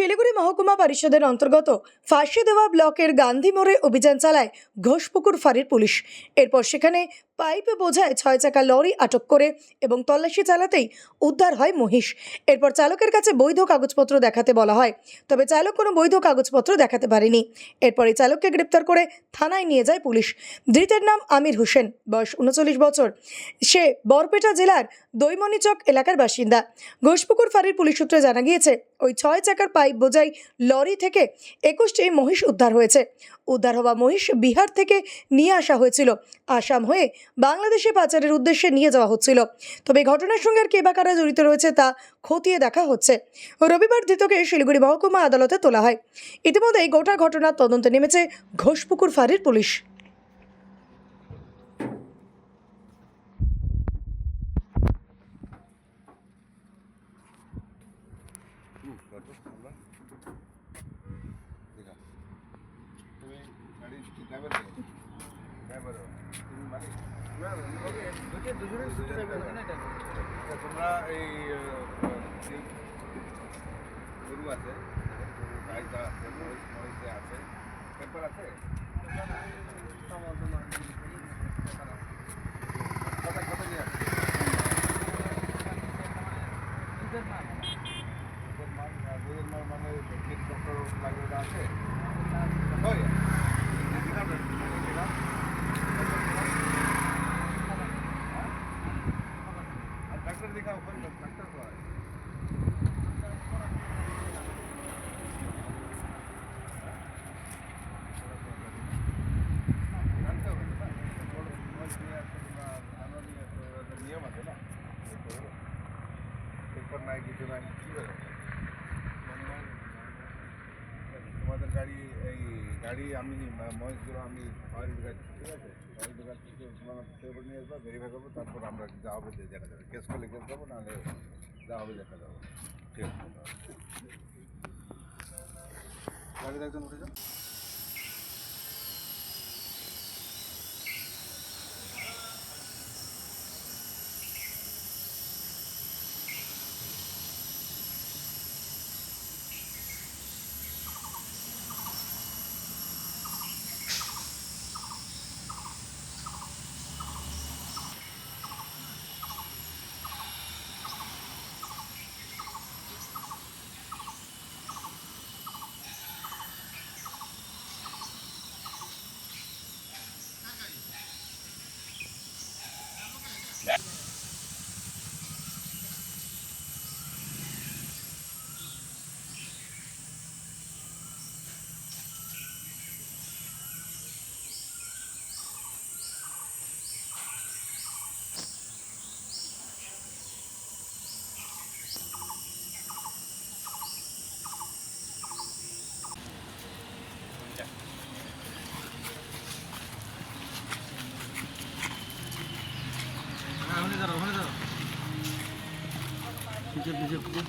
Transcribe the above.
শিলিগুড়ি মহকুমা পরিষদের অন্তর্গত ফাঁসি দেওয়া ব্লকের গান্ধী মোড়ে অভিযান চালায় ঘোষপুকুর ফাঁড়ির পুলিশ। এরপর সেখানে পাইপে বোঝায় ছয় চাকা লরি আটক করে এবং তল্লাশি চালাতেই উদ্ধার হয় মহিষ। এরপর চালকের কাছে বৈধ কাগজপত্র দেখাতে বলা হয়, তবে চালক কোনো বৈধ কাগজপত্র দেখাতে পারেনি। এরপরে চালককে গ্রেপ্তার করে থানায় নিয়ে যায় পুলিশ। ধৃতের নাম আমির হোসেন, বয়স উনচল্লিশ বছর। সে বরপেটা জেলার দৈমনিচক এলাকার বাসিন্দা। ঘোষপুকুর ফাঁড়ির পুলিশ সূত্রে জানা গিয়েছে ওই ছয় চাকার পাইপ বোঝাই লরি থেকে একুশটি মহিষ উদ্ধার হয়েছে। উদ্ধার হওয়া মহিষ বিহার থেকে নিয়ে আসা হয়েছিল। আসাম হয়ে বাংলাদেশে পাচারের উদ্দেশ্যে নিয়ে যাওয়া হচ্ছিল। তবে ঘটনার সঙ্গে আর কে বা কারা জড়িত রয়েছে তা খতিয়ে দেখা হচ্ছে। রবিবার ধৃতকে শিলিগুড়ি মহকুমা আদালতে তোলা হয়। ইতিমধ্যে এই গোটা ঘটনার তদন্তে নেমেছে ঘোষপুকুর ফাঁড়ির পুলিশ হুম, করব আমরা। ঠিক আছে। তুমি গাড়ির কি driver কে? Driver ও। তুমি মালিক? আচ্ছা, তোমরা এই গরু আছে গাড়িটা আছে মহিষ আছে পেপার আছে কথা কথা নিয়ে আছে হয় আর ডাক্তার দেখাও ওখানে ডাক্তার তো আছে জানতে হবে না বড় মহিষ নিয়ে আসছে কিংবা জানোয়ার নিয়ে আসছে ওরা তো নিয়ম আছে না পেপার নাই কিছু নাই কী করে তোমাদের গাড়ি, এই গাড়ি আমি মহেশগুলো আমি ফায়ার ঢুকাচ্ছি ঠিক আছে? ফায়ার ঢুকাচ্ছি থেকে পেপার নিয়ে আসব, ভেরিফাই করব, তারপর আমরা যা হবে দেখা যাবে। কেস করলে কেস করব, নাহলে যা হবে দেখা যাবে। ঠিক আছে গাড়ি একজন উঠে যাও দাঁড়াও ওখানে দাঁড়াও। নিচে নিচে নিচে